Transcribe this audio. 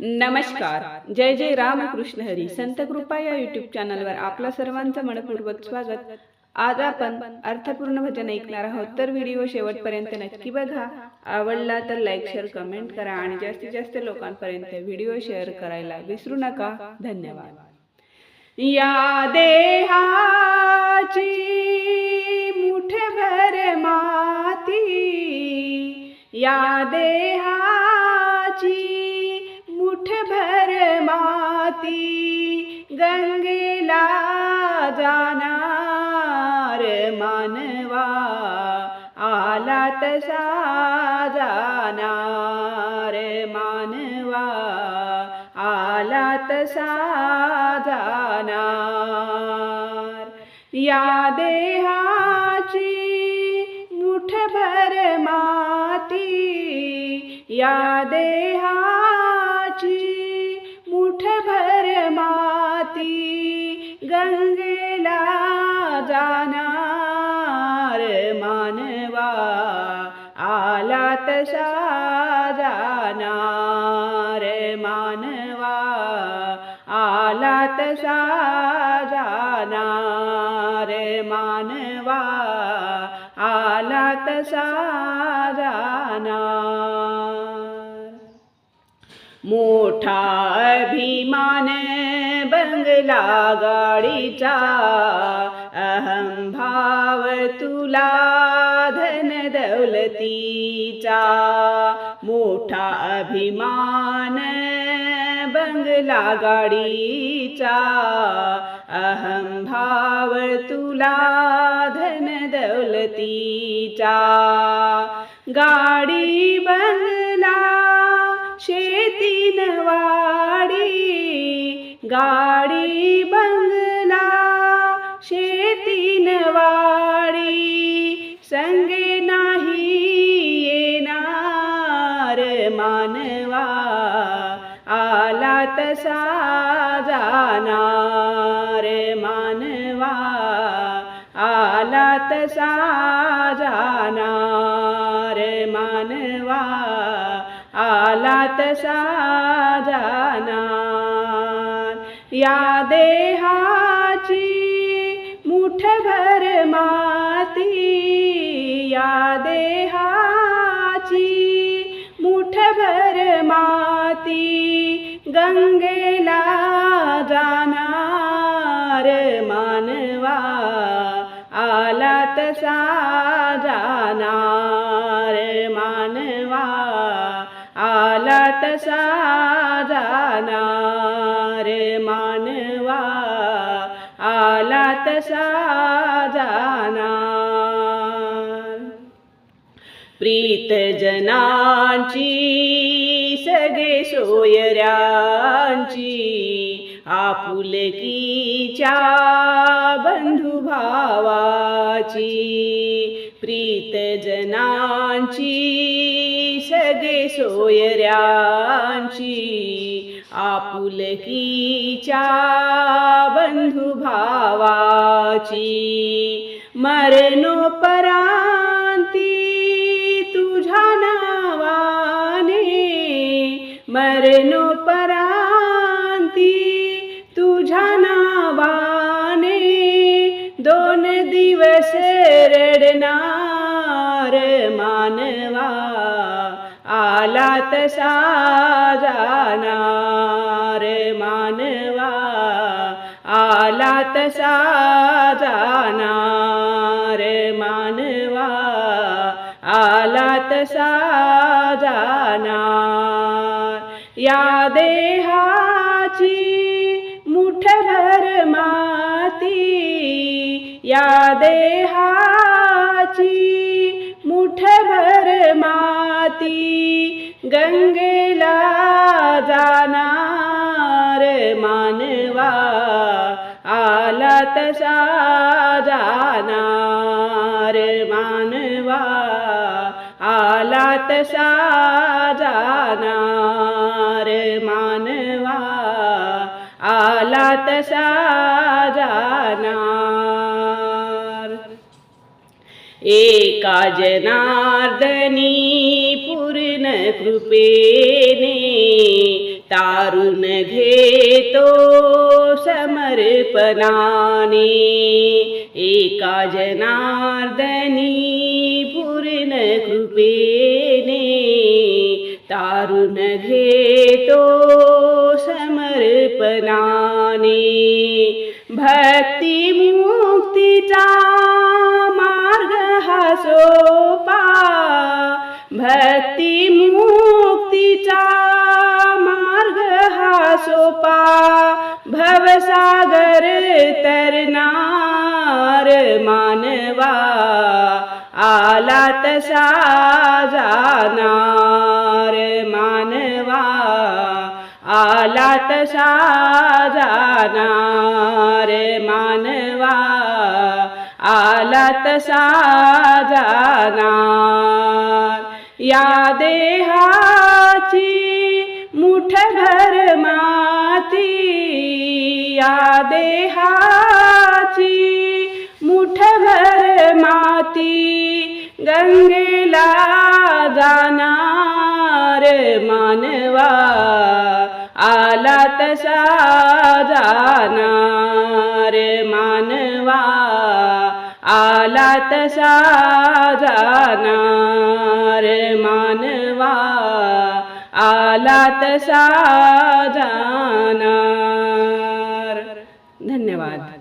नमस्कार. जय जय रामकृष्ण हरी. संत कृपा या युट्यूब चॅनलवर आपलं सर्वांचं मनपूर्वक स्वागत. आज आपण अर्थपूर्ण भजन ऐकणार आहोत. तर व्हिडिओ शेवटपर्यंत नक्की बघा. आवडला तर लाईक शेअर कमेंट करा आणि जास्तीत जास्त लोकांपर्यंत व्हिडिओ शेअर करायला विसरू नका. धन्यवाद. या देहाची मुठभर माती या देहा भर माती गंगेला जाणार मानवा आला तसा जाणार मानवा आला तसा जाणार. या देहाची मुठभर माती या देहा आला जाणार मानवा आला तसा जाणार मानवा आला तसा जाणार मोठा अभिमान बंगला गाडीचा अहं भाव तुला धन दौलतीचा मोठा अभिमान बंगला गाडीचा. अहं भाव तुला धन दौलतीचा गाडी बंगला शेती नवाड़ी गाडी बंगला शेतीन वाडी संगे नाही येणार मानवा. आला तसा जाणार मानवा. आला तसा जाणार मानवा. आला तसा जाणार या देहाची माती या देहाची मुठभर माती गंगेला जाणार मानवा आला तसा जाणार मानवा आला तसा जाणार मान आला तसा जाणार. प्रीतजनांची सगळे सोयऱ्यांची आपुलकीच्या बंधुभावाची प्रीतजनांची जनांची सोयऱ्यांची? आपुलकीच्या बंधुभावाची. मरणोपरांती तुझ्या नावाने. मरणोपरांती तुझ्या नावाने. दोन दिवस रडणार मानवा. आला तसा जाणार मानवा आला तसा जाणार मानवा आला तसा जाणार या देहाची मुठभर माती या देहाची माती गंगेला जाणार मानवा आला तसा जाणार मानवा आला तसा जाणार मानवा आला तसा जाणार एका जनार्दनी पूर्ण कृपेने तारुण घेतो समर्पणाने. एका जनार्दनी पूर्ण कृपेने तारुण घेतो समर्पणाने. भक्ति मुक्ति भक्ती मुक्तीचा मार्ग हा सोपा. भवसागर तरनार मानवा. आला तसा जाणार मानवा. आला तसा जाणार मानवा. आला तसा जाणार या देहाची मुठभर माती या देहाची मुठभर माती गंगेला जाणार मानवा आला तसा जाणार मानवा. आला तसा जाणार मानवा. आला तसा जाणार. धन्यवाद.